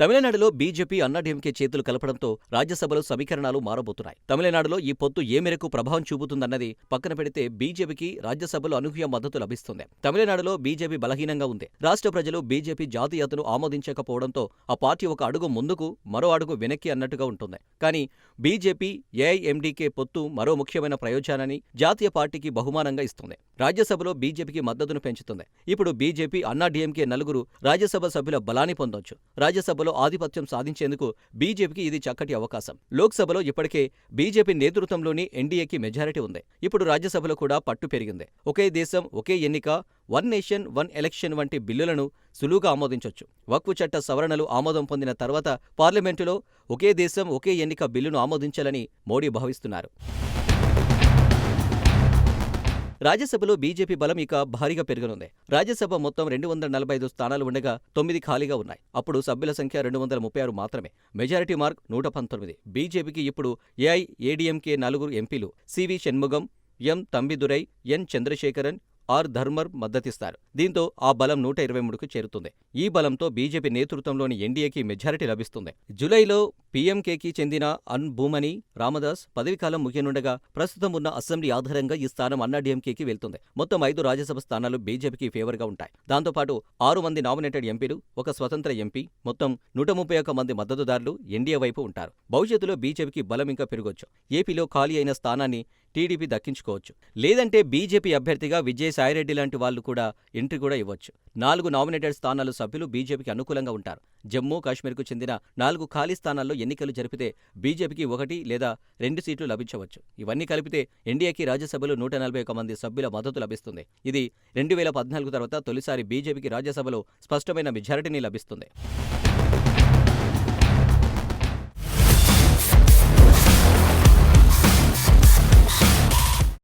తమిళనాడులో బీజేపీ అన్నాడీఎంకే చేతులు కలపడంతో రాజ్యసభలో సమీకరణాలు మారబోతున్నాయి. తమిళనాడులో ఈ పొత్తు ఏ మేరకు ప్రభావం చూపుతుందన్నది పక్కన పెడితే బీజేపీకి రాజ్యసభలో అనూహ్య మద్దతు లభిస్తుంది. తమిళనాడులో బీజేపీ బలహీనంగా ఉంది. రాష్ట్ర ప్రజలు బీజేపీ జాతీయతను ఆమోదించకపోవడంతో ఆ పార్టీ ఒక అడుగు ముందుకు మరో అడుగు వెనక్కి అన్నట్టుగా ఉంటుంది. కానీ బీజేపీ ఏఐఎండీకే పొత్తు మరో ముఖ్యమైన ప్రయోజనాన్ని జాతీయ పార్టీకి బహుమానంగా ఇస్తుంది. రాజ్యసభలో బీజేపీకి మద్దతును పెంచుతుంది. ఇప్పుడు బీజేపీ అన్నాడీఎంకే నలుగురు రాజ్యసభ సభ్యుల బలాన్ని పొందొచ్చు. రాజ్యసభలో ఆధిపత్యం సాధించేందుకు బీజేపీకి ఇది చక్కటి అవకాశం. లోక్సభలో ఇప్పటికే బీజేపీ నేతృత్వంలోని ఎన్డీఏకి మెజారిటీ ఉంది. ఇప్పుడు రాజ్యసభలో కూడా పట్టు పెరిగింది. ఒకే దేశం ఒకే ఎన్నిక వన్ నేషన్ వన్ ఎలక్షన్ వంటి బిల్లులను సులువుగా ఆమోదించొచ్చు. వక్ఫ్ చట్ట సవరణలు ఆమోదం పొందిన తర్వాత పార్లమెంటులో ఒకే దేశం ఒకే ఎన్నిక బిల్లును ఆమోదించాలని మోడీ భావిస్తున్నారు. రాజ్యసభలో బీజేపీ బలం ఇక భారీగా పెరగనుంది. రాజ్యసభ మొత్తం రెండు వందల నలభై ఐదు స్థానాలు ఉండగా తొమ్మిది ఖాళీగా ఉన్నాయి. అప్పుడు సభ్యుల సంఖ్య రెండు వందల ముప్పై ఆరు మాత్రమే. మెజారిటీ మార్క్ నూట పంతొమ్మిది. బీజేపీకి ఇప్పుడు ఏఐఏడీఎంకే నలుగురు ఎంపీలు. C V Shanmugam M Thambidurai N Chandrasekaran R Dharmar మద్దతిస్తారు. దీంతో ఆ బలం నూట ఇరవై మూడుకు చేరుతుంది. ఈ బలంతో బీజేపీ నేతృత్వంలోని ఎన్డీఏకి మెజారిటీ లభిస్తుంది. జూలైలో పీఎంకేకి చెందిన అన్ భూమని రామదాస్ పదవీకాలం ముగియనుండగా ప్రస్తుతం ఉన్న అసెంబ్లీ ఆధారంగా ఈ స్థానం అన్నాడీఎంకేకి వెళ్తుంది. మొత్తం ఐదు రాజ్యసభ స్థానాలు బీజేపీకి ఫేవర్గా ఉంటాయి. దాంతోపాటు ఆరు మంది నామినేటెడ్ ఎంపీలు ఒక స్వతంత్ర ఎంపీ మొత్తం నూట ముప్పై ఒక్క మంది మద్దతుదారులు ఎన్డీఏ వైపు ఉంటారు. భవిష్యత్తులో బీజేపీకి బలం ఇంకా పెరగొచ్చు. ఏపీలో ఖాళీ అయిన స్థానాన్ని టీడీపీ దక్కించుకోవచ్చు. లేదంటే బీజేపీ అభ్యర్థిగా విజయసాయిరెడ్డి లాంటి వాళ్ళు కూడా ఎంట్రీ కూడా ఇవ్వచ్చు. నాలుగు నామినేటెడ్ స్థానాలు సభ్యులు బీజేపీకి అనుకూలంగా ఉంటారు. జమ్మూ కాశ్మీర్కు చెందిన నాలుగు ఖాళీ స్థానాల్లో ఎన్నికలు జరిపితే బీజేపీకి ఒకటి లేదా రెండు సీట్లు లభించవచ్చు. ఇవన్నీ కలిపితే ఎన్డీఏకి రాజ్యసభలో నూట నలభై ఒక మంది సభ్యుల మద్దతు లభిస్తుంది. ఇది రెండు వేల పద్నాలుగు తర్వాత తొలిసారి బీజేపీకి రాజ్యసభలో స్పష్టమైన మెజారిటీని లభిస్తుంది.